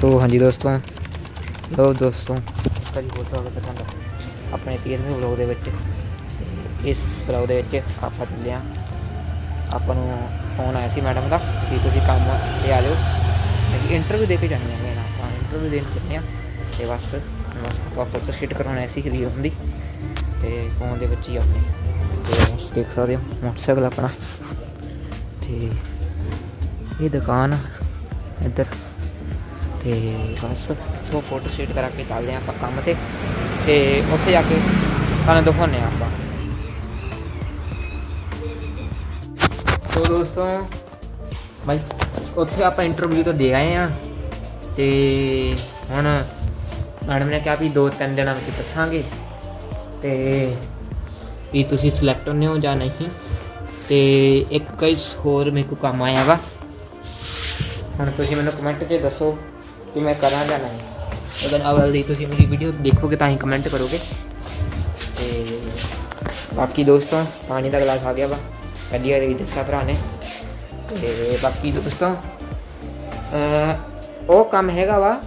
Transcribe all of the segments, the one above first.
ਸੋ ਹਾਂਜੀ ਦੋਸਤੋ ਲੋ ਦੋਸਤੋ ਕਰੀ ਬਹੁਤ ਸਵਾਗਤ ਹੈ ਤੁਹਾਡਾ ਆਪਣੇ 13ਵੇਂ ਵਲੌਗ ਦੇ ਵਿੱਚ। ਇਸ ਵਲੌਗ ਦੇ ਵਿੱਚ ਆਪਾਂ ਚੱਲੇ ਹਾਂ ਆਪਾਂ ਨੂੰ ਫੋਨ ਆਇਆ ਸੀ ਮੈਡਮ ਦਾ ਕਿ ਤੁਸੀਂ ਕੰਮ ਤੇ ਆ ਜਾਓ। ਕਿ ਇੰਟਰਵਿਊ ਦੇ ਕੇ ਜਾਣੀ ਹੈ ਮੈਂ ਆਪਾਂ। ਇੰਟਰਵਿਊ ਦੇਣ ਚੱਲੇ ਹਾਂ ਤੇ ਬਸ ਬਸ ਆਪਾਂ ਫੋਟੋ ਸ਼ੂਟ ਕਰਾਉਣਾ ਸੀ ਰੀਲ ਹੁੰਦੀ ਤੇ ਫੋਨ ਦੇ ਵਿੱਚ ਹੀ ਆਪਣੇ ਤੇ ਦੇਖ ਸਕਦੇ ਹੋ, ਮੋਟਰਸਾਈਕਲ ਆਪਣਾ। ਤੇ ਇਹ ਦੁਕਾਨ ਇੱਧਰ। ਤੇ ਬਸ ਉਹ ਫੋਟੋ ਸ਼ੂਟ ਕਰਾ ਕੇ ਚੱਲਦੇ ਹਾਂ ਆਪਾਂ ਕੰਮ ਤੇ। ਤੇ ਉੱਥੇ ਜਾ ਕੇ ਤੁਹਾਨੂੰ ਦਿਖਾਉਂਦੇ ਹਾਂ ਆਪਾਂ। ਸੋ ਦੋਸਤੋ, ਬਾਈ, ਉੱਥੇ ਆਪਾਂ ਇੰਟਰਵਿਊ ਤੋਂ ਦੇ ਆਏ ਆ। ਤੇ ਹੁਣ ਮੈਡਮ ਨੇ ਕਿਹਾ ਵੀ ਦੋ ਤਿੰਨ ਦਿਨਾਂ ਵਿੱਚ ਦੱਸਾਂਗੇ। ਤੇ ਵੀ ਤੁਸੀਂ ਸਿਲੈਕਟ ਹੁੰਨੇ ਹੋ ਜਾਂ ਨਹੀਂ। ਤੇ ਇੱਕ ਕਈ ਹੋਰ ਮੇਰੇ ਕੋਲ ਕੰਮ ਆਇਆ ਵਾ। ਹੁਣ ਤੁਸੀਂ ਮੈਨੂੰ ਕਮੈਂਟ 'ਚ ਦੱਸੋ ਕਿ ਮੈਂ ਕਰਾਂ ਜਾਂ ਨਹੀਂ। ਅਗਰ ਅਵਲ ਦੀ ਤੁਸੀਂ ਮੇਰੀ ਵੀਡੀਓ ਦੇਖੋਗੇ ਤਾਂ ਹੀ ਕਮੈਂਟ ਕਰੋਗੇ। ਤੇ ਬਾਕੀ ਦੋਸਤੋ ਪਾਣੀ ਦਾ ਗਲਾਸ ਆ ਗਿਆ ਵਾ। ਵਧੀਆ ਵੀ ਦਿੱਤਾ ਭਰਾ ਨੇ। ਤੇ ਬਾਕੀ ਦੋਸਤੋ ਉਹ ਕੰਮ ਹੈਗਾ ਵਾ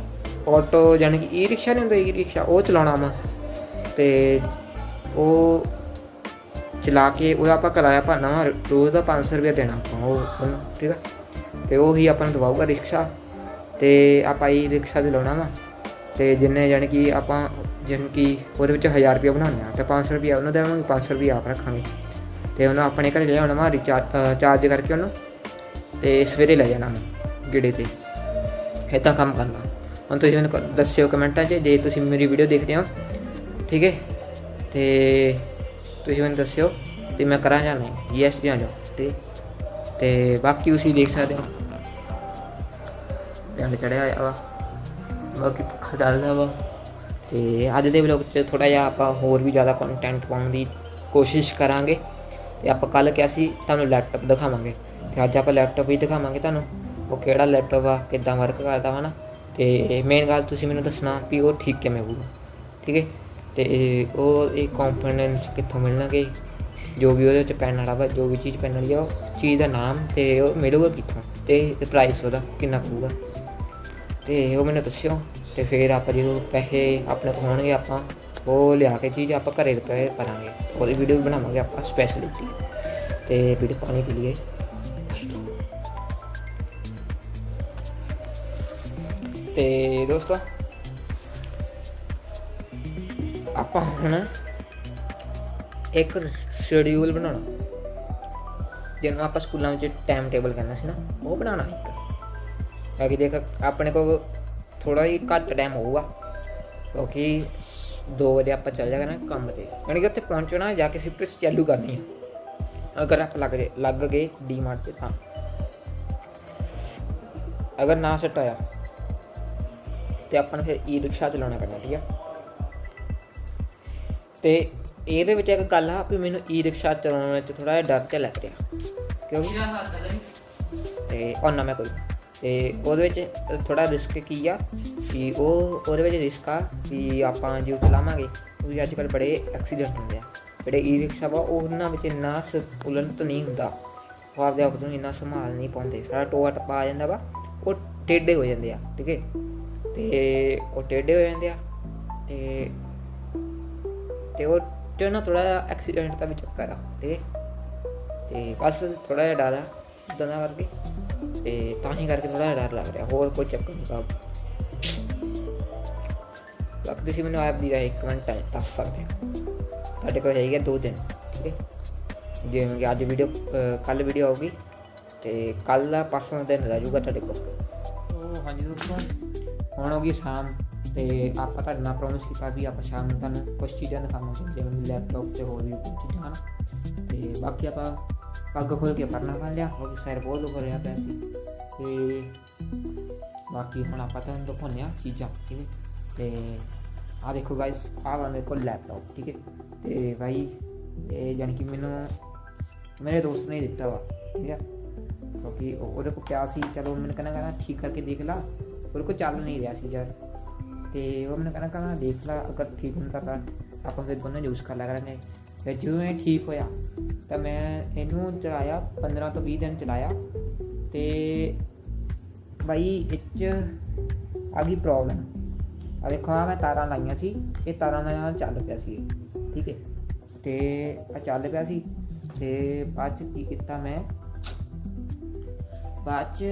ਆਟੋ ਜਾਨੀ ਕਿ ਈ ਰਿਕਸ਼ਾ ਨਹੀਂ ਹੁੰਦਾ ਈ ਰਿਕਸ਼ਾ ਉਹ ਚਲਾਉਣਾ ਵਾ। ਤੇ ਉਹ ਚਲਾ ਕੇ ਉਹਦਾ ਆਪਾਂ ਕਿਰਾਇਆ ਭਰਨਾ ਵਾ ਰੋਜ਼ ਦਾ 500 ਰੁਪਏ ਦੇਣਾ ਆਪਾਂ ਉਹ ਉਹਨੂੰ, ਠੀਕ ਆ? ਤੇ ਉਹ ਹੀ ਆਪਾਂ ਨੂੰ ਦਵਾਊਗਾ ਰਿਕਸ਼ਾ ਤੇ ਆਪਾਂ ਹੀ ਰਿਕਸ਼ਾ ਲਾਉਣਾ ਵਾ। ਤੇ ਜਿੰਨੇ ਜਾਣੀ ਕਿ ਆਪਾਂ ਜਿਨ ਕਿ ਉਹਦੇ ਵਿੱਚ 1000 ਰੁਪਏ ਬਣਾਉਣੇ ਆ, ਤੇ 500 ਰੁਪਏ ਉਹਨੂੰ ਦੇਵਾਂਗੇ 500 ਰੁਪਏ ਆਪ ਰੱਖਾਂਗੇ। ਤੇ ਉਹਨੂੰ ਆਪਣੇ ਘਰੇ ਲੈ ਆਉਣਾ ਵਾ ਰਿਚਾਰਜ ਚਾਰਜ ਕਰਕੇ ਉਹਨੂੰ, ਤੇ ਸਵੇਰੇ ਲੈ ਜਾਣਾ ਉਹਨੂੰ ਗੇੜੇ ਤੇ। ਇੱਦਾਂ ਕੰਮ ਕਰਨਾ। ਹੁਣ ਤੁਸੀਂ ਮੈਨੂੰ ਕ- ਦੱਸਿਓ ਕਮੈਂਟਾਂ 'ਚ, ਜੇ ਤੁਸੀਂ ਮੇਰੀ ਵੀਡੀਓ ਦੇਖਦੇ ਹੋ, ਠੀਕ ਹੈ? ਤੇ ਤੁਸੀਂ ਮੈਨੂੰ ਦੱਸਿਓ ਤੇ ਮੈਂ ਕਰਾਂ ਜਾਂ ਨਹੀਂ। ਯੈਸ ਜਾਂ ਜਾਓ ਠੀਕ? ਤੇ ਬਾਕੀ ਤੁਸੀਂ ਦੇਖ ਸਕਦੇ ਹੋ। ਪਿੰਡ ਚੜਿਆ ਹੋਇਆ ਵਾ। ਬਾਕੀ ਪੱਖਾ ਚੱਲਦਾ ਵਾ। ਤੇ ਅੱਜ ਦੇ ਵਲੌਗ 'ਚ ਥੋੜਾ ਜਿਹਾ ਆਪਾਂ ਹੋਰ ਵੀ ਜ਼ਿਆਦਾ ਕੰਟੈਂਟ ਪਾਉਣ ਦੀ ਕੋਸ਼ਿਸ਼ ਕਰਾਂਗੇ। ਤੇ ਆਪਾਂ ਕੱਲ ਕਿਹਾ ਸੀ, ਤੁਹਾਨੂੰ ਲੈਪਟਾਪ ਦਿਖਾਵਾਂਗੇ। ਤੇ ਅੱਜ ਆਪਾਂ ਲੈਪਟਾਪ ਵੀ ਦਿਖਾਵਾਂਗੇ ਤੁਹਾਨੂੰ। ਉਹ ਕਿਹੜਾ ਲੈਪਟਾਪ ਆ, ਕਿੱਦਾਂ ਵਰਕ ਕਰਦਾ ਵਾ ਨਾ। ਤੇ ਮੇਨ ਗੱਲ ਤੁਸੀਂ ਮੈਨੂੰ ਦੱਸਣਾ ਵੀ ਉਹ ਠੀਕ ਕਿਵੇਂ ਹੋਊਗਾ। ਠੀਕ ਹੈ? ਤੇ ਉਹ ਇਹ ਕੰਪੋਨੈਂਟਸ ਕਿੱਥੋਂ ਮਿਲਣਗੇ? ਜੋ ਵੀ ਉਹਦੇ ਵਿੱਚ ਪੈਣ ਵਾਲਾ ਵਾ, ਜੋ ਵੀ ਚੀਜ਼ ਪੈਣ ਵਾਲੀ ਆ, ਉਹ ਚੀਜ਼ ਦਾ ਨਾਮ ਤੇ ਉਹ ਮਿਲੂਗਾ ਕਿੱਥੋਂ? ਤੇ ਪ੍ਰਾਈਸ ਉਹਦਾ ਕਿੰਨਾ ਪਊਗਾ? ਤੇ ਉਹ ਮੈਨੂੰ ਦੱਸਿਓ, ਤੇ ਫਿਰ ਆਪਾਂ ਜਦੋਂ ਪੈਸੇ ਆਪਣੇ ਕੋਲ ਹੋਣਗੇ, ਆਪਾਂ ਉਹ ਲਿਆ ਕੇ ਚੀਜ਼ ਆਪਾਂ ਘਰੇ ਰਿਪੇਅਰ ਕਰਾਂਗੇ। ਉਹਦੀ ਵੀਡੀਓ ਵੀ ਬਣਾਵਾਂਗੇ ਆਪਾਂ ਸਪੈਸ਼ਲਿਟੀ ਤੇ ਵੀਡੀਓ ਪਾਣੀ ਪੀ ਲਈਏ। ਤੇ ਦੋਸਤੋ, ਆਪਾਂ ਹੁਣ ਇੱਕ ਸ਼ਡਿਊਲ ਬਣਾਉਣਾ। ਜਿਹਨੂੰ ਆਪਾਂ ਸਕੂਲਾਂ ਵਿੱਚ ਟਾਈਮ ਟੇਬਲ ਕਹਿੰਦਾ ਸੀ ਨਾ, ਉਹ ਬਣਾਉਣਾ ਇੱਕ। ਹੈ ਕਿ ਦੇਖ ਆਪਣੇ ਕੋਲ ਥੋੜਾ ਹੀ ਘੱਟ ਟਾਈਮ ਹੋਊਗਾ। ਕਿਉਂਕਿ 2 ਵਜੇ ਆਪਾਂ ਚੱਲ ਜਾਗਾ ਨਾ ਕੰਮ ਤੇ। ਯਾਨੀ ਕਿ ਉੱਥੇ ਪਹੁੰਚਣਾ ਜਾ ਕੇ ਸਿਰਫ ਚਾਲੂ ਕਰਨੀ ਹੈ ਅਗਰ ਆਪ ਲੱਗ ਜੇ ਲੱਗ ਗਏ ਡੀਮਾਰਟ ਤੇ ਤਾਂ। ਅਗਰ ਨਾ ਸੈੱਟ ਹੋਇਆ ਤੇ ਆਪਾਂ ਨੂੰ ਫਿਰ ਈ ਰਿਕਸ਼ਾ ਚਲਾਉਣਾ ਪੈਣਾ ਠੀਕ ਆ? ਤੇ ਇਹਦੇ ਵਿੱਚ ਇੱਕ ਗੱਲ ਆ ਵੀ ਮੈਨੂੰ ਈ ਰਿਕਸ਼ਾ ਚਲਾਉਣ ਵਿੱਚ ਥੋੜਾ ਜਿਹਾ ਡਰ ਤੇ ਲੱਗ ਰਿਹਾ। ਕਿਉਂਕਿ ਤੇ ਉਹ ਨਾ ਮੈਂ ਕੋਈ। ਤੇ ਉਹਦੇ ਵਿੱਚ ਥੋੜਾ ਰਿਸਕ ਕੀ ਆ ਕਿ ਉਹ ਉਹਦੇ ਵਿੱਚ ਰਿਸਕ ਆ ਕਿ ਆਪਾਂ ਜੇ ਚਲਾਵਾਂਗੇ ਕਿਉਂਕਿ ਅੱਜ ਕੱਲ ਬੜੇ ਐਕਸੀਡੈਂਟ ਹੁੰਦੇ ਆ। ਜਿਹੜੇ ਈ ਰਿਕਸ਼ਾ ਵਾ ਉਹ ਉਹਨਾਂ ਵਿੱਚ ਇੰਨਾ ਉਲੰਤ ਨਹੀਂ ਹੁੰਦਾ। ਉਹ ਆਪਦੇ ਆਪ ਨੂੰ ਇੰਨਾ ਸੰਭਾਲ ਨਹੀਂ ਪਾਉਂਦੇ। ਸਾਰਾ ਟੋਆ ਟਪਾ ਆ ਜਾਂਦਾ ਵਾ, ਉਹ ਟੇਢੇ ਹੋ ਜਾਂਦੇ ਆ, ਠੀਕ ਹੈ ਤੇ ਉਹ ਟੇਢੇ ਹੋ ਜਾਂਦੇ ਆ, ਤੇ ਤੇ ਉਹ ਚ ਨਾ ਥੋੜਾ ਜਿਹਾ ਐਕਸੀਡੈਂਟ ਦਾ ਵੀ ਚੱਕਰ ਆ, ਠੀਕ ਹੈ ਤੇ ਬਸ ਥੋੜਾ ਜਿਹਾ ਡਰ ਆ ਇੱਦਾਂ ਦਾ ਕਰਕੇ। ਤੇ ਤਾਂ ਹੀ ਕਰਕੇ ਥੋੜਾ ਡਰ ਲੱਗ ਰਿਹਾ, ਹੋਰ ਕੋਈ ਚੱਕਰ ਨਹੀਂ ਸਾਹਿਬ ਲੱਗਦੀ ਸੀ ਮੈਨੂੰ ਆਪ ਦੀ ਦਾ ਇੱਕ ਮਿੰਟ ਦੱਸ ਸਕਦੇ ਤੁਹਾਡੇ ਕੋਲ ਹੈਗਾ ਦੋ ਦਿਨ, ਠੀਕ ਹੈ? ਜਿਵੇਂ ਕਿ ਅੱਜ ਵੀਡੀਓ ਕੱਲ ਵੀਡੀਓ ਆਊਗੀ ਤੇ ਕੱਲ ਪਰਸੋਂ ਦਿਨ ਰਹਿ ਜਾਊਗਾ ਤੁਹਾਡੇ ਕੋਲ। ਸੋ ਹਾਂਜੀ ਦੋਸਤੋ, ਹੁਣ ਹੋ ਗਈ ਸ਼ਾਮ ਤੇ ਆਪਾਂ ਤੁਹਾਡੇ ਨਾਲ ਪ੍ਰੋਮਿਸ ਕੀਤਾ ਵੀ ਆਪਾਂ ਸ਼ਾਮ ਨੂੰ ਤੁਹਾਨੂੰ ਕੁਝ ਚੀਜ਼ਾਂ ਦਿਖਾਵਾਂਗੇ, ਜਿਵੇਂ ਲੈਪਟਾਪ ਤੇ ਹੋਰ ਵੀ ਕੁਝ ਚੀਜ਼ਾਂ ਤੇ ਬਾਕੀ ਆਪਾਂ ਪੱਗ ਖੋਲ ਕੇ ਪਰਨਾ ਪਾ ਲਿਆ, ਉਹ ਸਿਰ ਬਹੁਤ ਦੁਖ ਰਿਹਾ ਪਿਆ ਸੀ। ਤੇ ਬਾਕੀ ਹੁਣ ਆਪਾਂ ਤੁਹਾਨੂੰ ਦਿਖਾਉਂਦੇ ਆ ਚੀਜ਼ਾਂ, ਠੀਕ ਹੈ। ਤੇ ਆ ਦੇਖੋ ਗਾਇਸ ਆ ਵਾ ਮੇਰੇ ਕੋਲ ਲੈਪਟਾਪ ਠੀਕ ਹੈ। ਤੇ ਭਾਈ ਇਹ ਜਾਨੀ ਕਿ ਮੈਨੂੰ ਮੇਰੇ ਦੋਸਤ ਨੇ ਦਿੱਤਾ ਵਾ, ਠੀਕ ਹੈ। ਕਿਉਂਕਿ ਉਹਦੇ ਕੋਲ ਕਿਹਾ ਸੀ, ਚਲੋ ਮੈਨੂੰ ਕਹਿੰਦਾ ਕਹਿੰਦਾ ਠੀਕ ਕਰਕੇ ਦੇਖ ਲਾ ਉਹਦੇ ਕੋਲ ਚੱਲ ਨਹੀਂ ਰਿਹਾ ਸੀ ਯਾਰ। ਤੇ ਉਹ ਮੈਨੂੰ ਕਹਿੰਦਾ ਕਹਿੰਦਾ ਦੇਖ ਲਾ, ਅਗਰ ਠੀਕ ਹੁੰਦਾ ਤਾਂ ਆਪਾਂ ਫਿਰ ਦੋਨੋਂ ਯੂਜ਼ ਕਰ ਲਿਆ ਕਰਾਂਗੇ। ਤੇ ਜਦੋਂ ਇਹ ਠੀਕ ਹੋਇਆ, ਤਾਂ ਮੈਂ ਇਹਨੂੰ ਚਲਾਇਆ 15 ਤੋਂ 20 ਦਿਨ ਚਲਾਇਆ ਤੇ ਬਾਈ ਇਹ 'ਚ ਆ ਗਈ ਪ੍ਰੋਬਲਮ ਆ ਦੇਖੋ ਆ ਮੈਂ ਤਾਰਾਂ ਲਾਈਆਂ ਸੀ, ਇਹ ਤਾਰਾਂ ਨਾਲ ਚੱਲ ਪਿਆ ਸੀ ਠੀਕ ਹੈ। ਤੇ ਆ ਚੱਲ ਪਿਆ ਸੀ ਤੇ ਬਾਅਦ ਚ ਕੀ ਕੀਤਾ ਮੈਂ? ਬਾਅਦ ਚ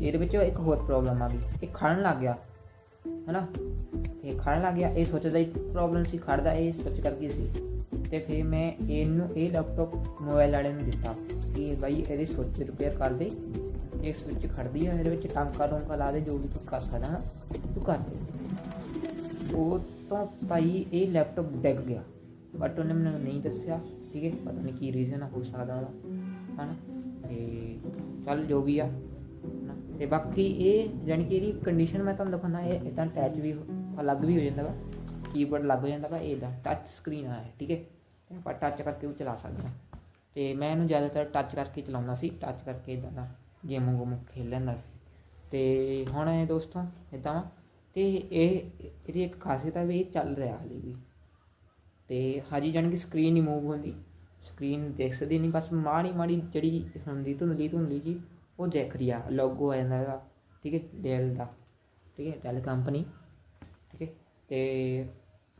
ਇਹਦੇ ਵਿੱਚੋਂ ਇੱਕ ਹੋਰ ਪ੍ਰੋਬਲਮ ਆ ਗਈ। ਇਹ ਖੜਨ ਲੱਗ ਗਿਆ, ਹਨਾ? ਇਹ ਖੜਨ ਲੱਗ ਗਿਆ, ਇਹ ਸੋਚਦਾ ਹੀ ਪ੍ਰੋਬਲਮ ਸੀ, ਖੜਦਾ, ਇਹ ਸੋਚ ਕਰਕੇ ਸੀ। ਤੇ ਫਿਰ ਮੈਂ ਇਹਨੂੰ, ਇਹ ਲੈਪਟਾਪ ਮੋਬਾਈਲ ਵਾਲੇ ਨੂੰ ਦਿੱਤਾ ਕਿ ਬਾਈ ਇਹਦੀ ਸੁੱਚ ਰਿਪੇਅਰ ਕਰ ਦੇ ਇਹ ਸੁੱਚ ਖੜਦੀ ਆ, ਇਹਦੇ ਵਿੱਚ ਟਾਂਕਾ ਟੋਂਕਾ ਲਾ ਦੇ, ਜੋ ਵੀ ਤੂੰ ਕਰ ਸਕਦਾ ਨਾ ਤੂੰ ਕਰ ਦੇ। ਉਹ ਤੋਂ ਭਾਈ ਇਹ ਲੈਪਟਾਪ ਡਿੱਗ ਗਿਆ ਬਟ ਉਹਨੇ ਮੈਨੂੰ ਨਹੀਂ ਦੱਸਿਆ, ਠੀਕ ਹੈ, ਪਤਾ ਨਹੀਂ ਕੀ ਰੀਜ਼ਨ ਹੋ ਸਕਦਾ ਉਹਦਾ, ਹਨਾ? ਤੇ ਚੱਲ ਜੋ ਵੀ ਆ, ਹਨਾ। ਤੇ ਬਾਕੀ ਇਹ ਜਾਣੀ ਕਿ ਇਹਦੀ ਕੰਡੀਸ਼ਨ ਮੈਂ ਤੁਹਾਨੂੰ ਦਿਖਾਉਣਾ, ਇਹ ਇਦਾਂ ਅਟੈਚ ਵੀ ਅਲੱਗ ਵੀ ਹੋ ਜਾਂਦਾ ਵਾ ਕੀਬੋਰਡ ਲੱਗ ਜਾਂਦਾ ਵਾ, ਇਹਦਾ ਟੱਚ ਸਕਰੀਨ ਆ ਇਹ ਠੀਕ ਹੈ? ਤੇ ਆਪਾਂ ਟੱਚ ਕਰਕੇ ਵੀ ਚਲਾ ਸਕਦੇ ਹਾਂ। ਤੇ ਮੈਂ ਇਹਨੂੰ ਜ਼ਿਆਦਾਤਰ ਟੱਚ ਕਰਕੇ ਚਲਾਉਂਦਾ ਸੀ ਟੱਚ ਕਰਕੇ ਇਦਾਂ ਦਾ ਗੇਮ ਗੂਮ ਖੇਲ ਲੈਂਦਾ ਸੀ। ਤੇ ਹੁਣ ਇਹ ਦੋਸਤੋ ਇਦਾਂ ਵਾ, ਤੇ ਇਹ ਇਹਦੀ ਇੱਕ ਖਾਸੀਅਤ ਹੈ ਵੀ ਇਹ ਚੱਲ ਰਿਹਾ ਹਾਲੇ ਵੀ। ਤੇ ਹਾਜੀ ਜਾਣੀ ਕਿ ਸਕਰੀਨ ਨਹੀਂ ਮੂਵ ਹੁੰਦੀ। ਸਕਰੀਨ ਦਿਖਦੀ ਨਹੀਂ, ਬਸ ਮਾੜੀ ਮਾੜੀ ਜਿਹੜੀ ਹੁੰਦੀ ਧੁੰਦਲੀ ਧੁੰਦਲੀ ਜੀ, ਉਹ ਦਿਖ ਰਹੀ ਆ। ਲੋਗੋ ਆ ਜਾਂਦਾ ਇਹਦਾ ਠੀਕ ਹੈ ਡੈਲ ਦਾ, ਠੀਕ ਹੈ ਡੈਲ ਕੰਪਨੀ ਠੀਕ ਹੈ। ਤੇ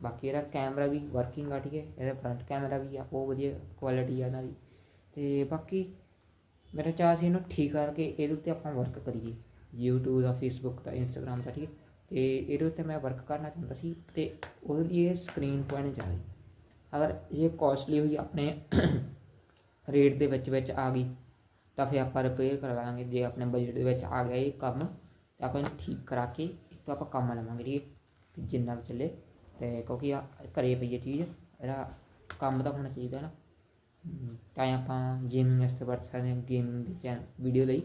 ਬਾਕੀ ਇਹਦਾ ਕੈਮਰਾ ਵੀ ਵਰਕਿੰਗ ਆ, ਠੀਕ ਹੈ? ਇਹਦਾ ਫਰੰਟ ਕੈਮਰਾ ਵੀ ਆ, ਉਹ ਵਧੀਆ ਕੁਆਲਿਟੀ ਆ ਇਹਨਾਂ ਦੀ। ਤੇ ਬਾਕੀ ਮੇਰਾ ਚਾਹ ਸੀ ਇਹਨੂੰ ਠੀਕ ਕਰਕੇ ਇਹਦੇ ਉੱਤੇ ਆਪਾਂ ਵਰਕ ਕਰੀਏ। YouTube ਦਾ, Facebook ਦਾ, Instagram ਦਾ, ਠੀਕ ਹੈ? ਤੇ ਇਹਦੇ ਉੱਤੇ ਮੈਂ ਵਰਕ ਕਰਨਾ ਚਾਹੁੰਦਾ ਸੀ ਤੇ ਉਹਦੇ ਲਈ ਇਹ ਸਕਰੀਨ ਪੁਆਇੰਟ ਚਾਹੀਦੀ ਅਗਰ ਇਹ ਕਾਸਟਲੀ ਹੋਈ, ਆਪਣੇ ਰੇਟ ਦੇ ਵਿੱਚ ਵਿੱਚ ਆ ਗਈ, ਤਾਂ ਫਿਰ ਆਪਾਂ ਰਿਪੇਅਰ ਕਰਾ ਲਾਂਗੇ। ਜੇ ਆਪਣੇ ਬਜਟ ਦੇ ਵਿੱਚ ਆ ਗਿਆ ਇਹ ਕੰਮ, ਤਾਂ ਆਪਾਂ ਇਹਨੂੰ ਠੀਕ ਕਰਾ ਕੇ ਇਸ ਤੋਂ ਆਪਾਂ ਕੰਮ ਲਵਾਂਗੇ, ਠੀਕ ਹੈ? ਜਿੰਨਾ ਵੀ ਚੱਲੇ। ਤੇ ਕਿਉਂਕਿ ਆ ਘਰੇ ਪਈ ਹੈ ਚੀਜ਼, ਇਹਦਾ ਕੰਮ ਤਾਂ ਹੋਣਾ ਚਾਹੀਦਾ ਨਾ। ਤਾਂ ਆਪਾਂ ਗੇਮਿੰਗ ਵਾਸਤੇ ਵਰਤ ਸਕਦੇ ਹਾਂ ਗੇਮਿੰਗ ਦੇ ਚੈਨਲ ਵੀਡੀਓ ਲਈ।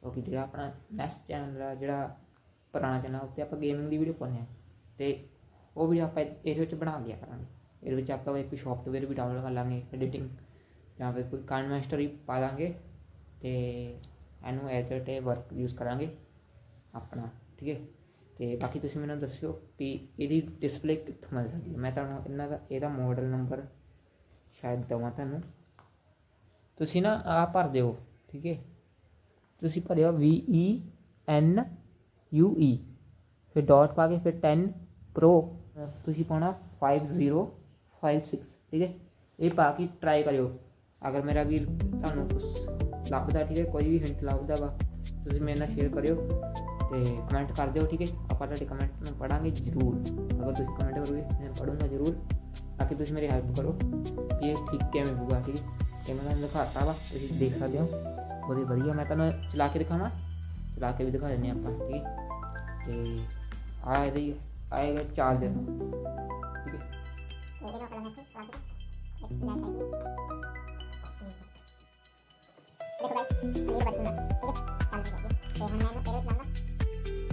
ਕਿਉਂਕਿ ਜਿਹੜਾ ਆਪਣਾ ਨੈਕਸਟ ਚੈਨਲ ਦਾ ਜਿਹੜਾ ਪੁਰਾਣਾ ਚੈਨਲ ਉੱਤੇ ਆਪਾਂ ਗੇਮਿੰਗ ਦੀ ਵੀਡੀਓ ਪਾਉਂਦੇ ਹਾਂ। ਤੇ ਉਹ ਵੀਡੀਓ ਆਪਾਂ ਇਹਦੇ ਵਿੱਚ ਬਣਾ ਲਿਆ ਕਰਾਂਗੇ। ਇਹਦੇ ਵਿੱਚ ਆਪਾਂ ਕੋਈ ਸੌਫਟਵੇਅਰ ਵੀ ਡਾਊਨਲੋਡ ਕਰ ਲਾਂਗੇ ਐਡੀਟਿੰਗ ਜਾਂ ਫਿਰ ਕੋਈ ਕਨਵੈਸਟਰ ਹੀ ਪਾ ਦਾਂਗੇ ਤੇ ਇਹਨੂੰ ਐਜ਼ ਅ ਟੇ ਵਰਕ ਯੂਜ਼ ਕਰਾਂਗੇ ਆਪਣਾ, ਠੀਕ ਹੈ। ਤੇ ਬਾਕੀ ਤੁਸੀਂ ਮੈਨੂੰ ਦੱਸਿਓ ਕਿ ਇਹਦੀ ਡਿਸਪਲੇ ਕਿੱਥੋਂ ਮਿਲ ਸਕਦੀ ਹੈ? ਮੈਂ ਤੁਹਾਨੂੰ ਇਹਨਾਂ ਦਾ, ਇਹਦਾ ਮਾਡਲ ਨੰਬਰ ਸ਼ਾਇਦ ਦਵਾਂ ਤੁਹਾਨੂੰ। ਤੁਸੀਂ ਨਾ ਆ ਭਰ ਦਿਓ, ਠੀਕ ਹੈ? ਤੁਸੀਂ ਭਰਿਓ V E N U E ਫਿਰ ਡਾਟ ਪਾ ਕੇ ਫਿਰ 10 ਪ੍ਰੋ ਤੁਸੀਂ ਪਾਉਣਾ 5056 ਠੀਕ ਹੈ? ਇਹ ਪਾ ਕੇ ਟਰਾਈ ਕਰਿਓ। ਅਗਰ ਮੇਰਾ ਵੀ ਤੁਹਾਨੂੰ ਕੁਝ ਲੱਭਦਾ, ਠੀਕ ਹੈ? ਕੋਈ ਵੀ ਹਿੰਟ ਲੱਭਦਾ ਵਾ, ਤੁਸੀਂ ਮੇਰੇ ਨਾਲ ਸ਼ੇਅਰ ਕਰਿਓ। ਤੇ ਕਮੈਂਟ ਕਰ ਦਿਓ ਠੀਕ ਹੈ ਆਪਾਂ ਤੁਹਾਡੇ ਕਮੈਂਟ ਨੂੰ ਪੜਾਂਗੇ ਜ਼ਰੂਰ ਅਗਰ ਤੁਸੀਂ ਕਮੈਂਟ ਕਰੋਗੇ ਮੈਂ ਪੜੂੰਗਾ ਜ਼ਰੂਰ ਤਾਂ ਕਿ ਤੁਸੀਂ ਮੇਰੀ ਹੈਲਪ ਕਰੋ ਕਿ ਇਹ ਠੀਕ ਕਿਵੇਂ ਹੋਊਗਾ ਠੀਕ ਹੈ ਤੇ ਮੈਂ ਤੁਹਾਨੂੰ ਦਿਖਾਤਾ ਵਾ ਤੁਸੀਂ ਦੇਖ ਸਕਦੇ ਹੋ ਬੜੀ ਵਧੀਆ ਮੈਂ ਤੁਹਾਨੂੰ ਚਲਾ ਕੇ ਦਿਖਾਵਾਂ ਚਲਾ ਕੇ ਵੀ ਦਿਖਾ ਦਿੰਦੇ ਹਾਂ ਆਪਾਂ ਠੀਕ ਹੈ ਤੇ ਆ ਇਹਦੀ ਆਏਗਾ ਚਾਰਜਰ ਠੀਕ ਹੈ ਇਹਦੇ ਨਾਲ ਕਲਮ ਹੈ ਵਾਦ ਇੱਕ ਸਨੈਕ ਹੈ ਦੇਖੋ ਗਾਇਸ ਇਹ ਵਰਕਿੰਗ ਹੈ ਠੀਕ ਹੈ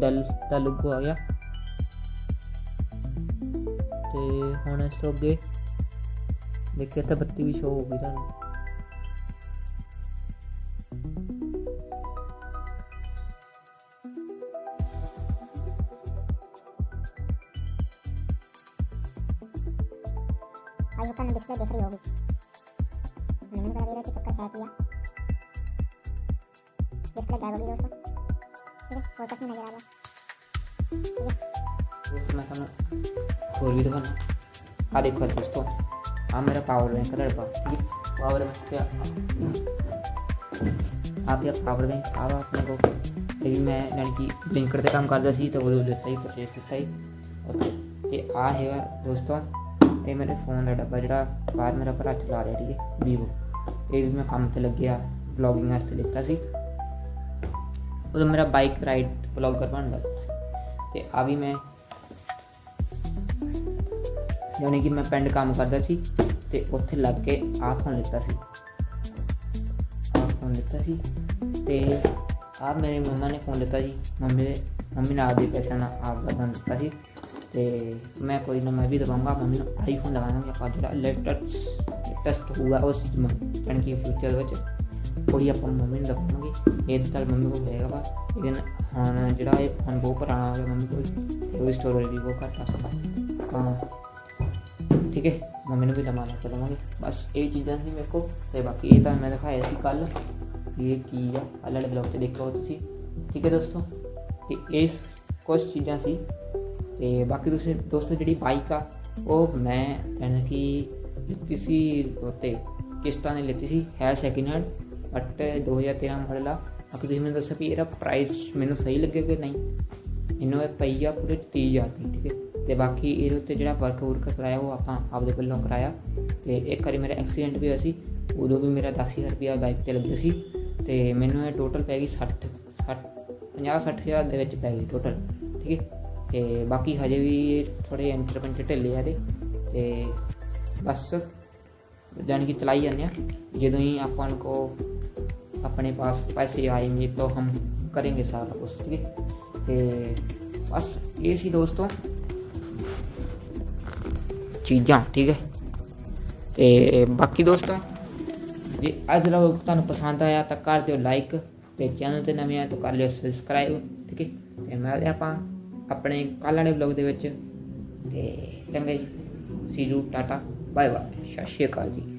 ਡੈਲ ਦਾ ਲੋਗੋ ਆ ਗਿਆ ਤੇ ਹੁਣ ਇਸ ਤੋਂ ਅੱਗੇ ਦੇਖਿਓ ਤਾਂ ਬੱਤੀ ਵੀ ਸ਼ੋ ਹੋਊਗੀ ਤੁਹਾਨੂੰ आई होप ਤੁਹਾਨੂੰ डिस्प्ले दिख रही होगी मैंने बता दिया कि चक्कर है किया डिस्प्ले गायब हो गई दोस्तों ठीक है फोकस नहीं नजर आ रहा ठीक है ਦੋਸਤੋ ਮੈਂ ਤੁਹਾਨੂੰ ਹੋਰ ਵੀ ਦਿਖਾਉਣਾ ਆ ਦੇਖੋ ਦੋਸਤੋ ਆ ਮੇਰਾ ਪਾਵਰ ਬੈਂਕ ਦਾ ਡੱਬਾ ਠੀਕ ਹੈ ਪਾਵਰ ਬੈਂਕ ਤੇ ਆਪ ਇਹ ਪਾਵਰ ਬੈਂਕ ਆ ਵਾ ਆਪਣੇ ਕੋਲ ਤੇ ਵੀ ਮੈਂ ਯਾਨੀ ਕਿ ਬਲਿੰਕਰ ਤੇ ਕੰਮ ਕਰਦਾ ਸੀ ਤਾਂ ਉਹ ਲਿੱਤਾ ਹੀ ਪਰਚੇਸ ਕੀਤਾ ਹੀ ਓਕੇ ਤੇ ਆ ਹੈਗਾ ਦੋਸਤੋ ਇਹ ਮੇਰੇ ਫੋਨ ਦਾ ਡੱਬਾ ਜਿਹੜਾ ਬਾਹਰ ਮੇਰਾ ਭਰਾ ਚਲਾ ਰਿਹਾ ਠੀਕ ਹੈ ਵੀਵੋ ਇਹ ਵੀ ਮੈਂ ਕੰਮ ਤੇ ਲੱਗਿਆ ਵਲੌਗਿੰਗ ਵਾਸਤੇ ਲਿੱਤਾ ਸੀ ਉਦੋਂ ਮੇਰਾ ਬਾਈਕ ਰਾਈਡ ਵਲੌਗਰ ਕਰਵਾਉਂਦਾ ਸੀ। ਤੇ ਆ ਵੀ ਮੈਂ ਯਾਨੀ ਕਿ ਮੈਂ ਪਿੰਡ ਕੰਮ ਕਰਦਾ ਸੀ ਤੇ ਉੱਥੇ ਲੱਗ ਕੇ ਆ ਫੋਨ ਲਿੱਤਾ ਸੀ। ਆਹ ਫੋਨ ਲਿੱਤਾ ਸੀ ਤੇ ਆਹ ਮੇਰੇ ਮੰਮਾ ਨੇ ਫੋਨ ਲਿੱਤਾ ਜੀ। ਮੰਮੀ ਦੇ ਮੰਮੀ ਨੇ ਆਪਦੇ ਪੈਸੇ ਨਾਲ ਆਪ ਦਾ ਦਾਨ ਦਿੱਤਾ ਸੀ। ਤੇ ਮੈਂ ਕੋਈ ਨਾ ਮੈਂ ਵੀ ਦਵਾਂਗਾ, ਮੰਮੀ ਨੂੰ ਆਈਫੋਨ ਲਗਾਵਾਂਗੇ ਆਪਾਂ ਜਿਹੜਾ ਲੇਟੈਸਟ ਲੇਟੈਸਟ ਹੋਊਗਾ ਉਸ ਜਾਣੀ ਕਿ ਫਿਊਚਰ ਵਿੱਚ ਉਹੀ ਆਪਾਂ ਮੰਮੀ ਨੂੰ ਦਵਾਂਗੇ ਇਹ ਤਾਂ ਮੰਮੀ ਕੋਲ ਹੈਗਾ ਵਾ ਲੇਕਿਨ ਹੁਣ ਜਿਹੜਾ ਇਹ ਫੋਨ ਬਹੁਤ ਪੁਰਾਣਾ ਹੋ ਗਿਆ ਮੰਮੀ ਕੋਲ, ਤੇ ਸਟੋਰੇਜ ਵੀ ਬਹੁਤ ਘੱਟ ਆ ਹਾਂ। ਠੀਕ ਹੈ, ਮੰਮੀ ਨੂੰ ਵੀ ਲਮਾ ਲਾ ਕੇ ਦਵਾਂਗੇ ਬਸ ਇਹ ਚੀਜ਼ਾਂ ਸੀ ਮੇਰੇ ਕੋਲ, ਤੇ ਬਾਕੀ ਇਹ ਤਾਂ ਮੈਂ ਦਿਖਾਇਆ ਸੀ ਕੱਲ ਇਹ ਕੀ ਆ, ਕੱਲ੍ਹ ਵਾਲੇ ਬਲੌਗ 'ਤੇ ਦੇਖੋ ਤੁਸੀਂ। ਠੀਕ ਹੈ ਦੋਸਤੋ, ਤੇ ਇਹ ਕੁਝ ਚੀਜ਼ਾਂ ਸੀ। ਤੇ ਬਾਕੀ ਤੁਸੀਂ ਦੋਸਤੋ ਜਿਹੜੀ ਬਾਈਕ ਆ, ਉਹ ਮੈਂ ਯਾਨੀ ਕਿ ਲਿੱਤੀ ਸੀ ਉੱਤੇ, ਕਿਸ਼ਤਾਂ ਨੇ ਲਿੱਤੀ ਸੀ, ਹੈ ਸੈਕਿੰਡ ਹੈਂਡ ਬਟ 2013 ਮਾਡਲ ਆ। ਬਾਕੀ ਤੁਸੀਂ ਮੈਨੂੰ ਦੱਸੋ ਵੀ ਇਹਦਾ ਪ੍ਰਾਈਸ ਮੈਨੂੰ ਸਹੀ ਲੱਗਿਆ ਕਿ ਨਹੀਂ? ਇਹਨੂੰ ਇਹ ਪਈ ਆ ਪੂਰੇ 30000 ਦੀ, ਠੀਕ ਹੈ? ਤੇ ਬਾਕੀ ਇਹਦੇ ਉੱਤੇ ਜਿਹੜਾ ਵਰਕ ਵਰਕ ਕਰਾਇਆ ਉਹ ਆਪਾਂ ਆਪਦੇ ਵੱਲੋਂ ਕਰਾਇਆ। ਤੇ ਇੱਕ ਵਾਰੀ ਮੇਰਾ ਐਕਸੀਡੈਂਟ ਵੀ ਹੋਇਆ ਸੀ, ਉਦੋਂ ਵੀ ਮੇਰਾ 10000 ਰੁਪਇਆ ਬਾਈਕ ਤੇ ਲੱਗਿਆ ਸੀ। ਤੇ ਮੈਨੂੰ ਇਹ ਟੋਟਲ ਪੈ ਗਈ 60 60 50 60000 ਦੇ ਵਿੱਚ ਪੈ ਗਈ ਟੋਟਲ ਠੀਕ ਹੈ? ਤੇ ਬਾਕੀ ਹਜੇ ਵੀ ਥੋੜੇ ਇੰਚਰ ਪੰਚਰ ਢਿੱਲੇ ਆ ਦੇ ਤੇ ਬਸ, ਜਾਣੀ ਕਿ ਚਲਾਈ ਜਾਂਦੇ ਆ। ਜਦੋਂ ਹੀ ਆਪਾਂ ਨੂੰ ਕੋ अपने पास पैसे आएंगे तो हम करेंगे सारा कुछ ठीक है ते बस ये सी दोस्तों ਚੀਜ਼ਾਂ ਠੀਕ ਹੈ ਤੇ ਬਾਕੀ ਦੋਸਤੋ ਜੇ ਅੱਜ ਦਾ ਵਲੌਗ ਤੁਹਾਨੂੰ ਪਸੰਦ ਆਇਆ ਤਾਂ ਕਰ ਦਿਓ ਲਾਈਕ ਤੇ ਚੈਨਲ ਤੇ ਨਵੇਂ ਆ ਤਾਂ ਕਰ ਲਿਓ ਸਬਸਕ੍ਰਾਈਬ ਠੀਕ ਹੈ ਤੇ ਮਿਲਦੇ ਆਪਾਂ ਆਪਣੇ ਕੱਲ੍ਹ ਵਾਲੇ ਵਲੌਗ ਦੇ ਵਿੱਚ ਤੇ ਚੰਗੇ ਜੀ ਸੀ ਯੂ ਟਾਟਾ ਬਾਏ ਬਾਏ ਸਤਿ ਸ਼੍ਰੀ ਅਕਾਲ ਜੀ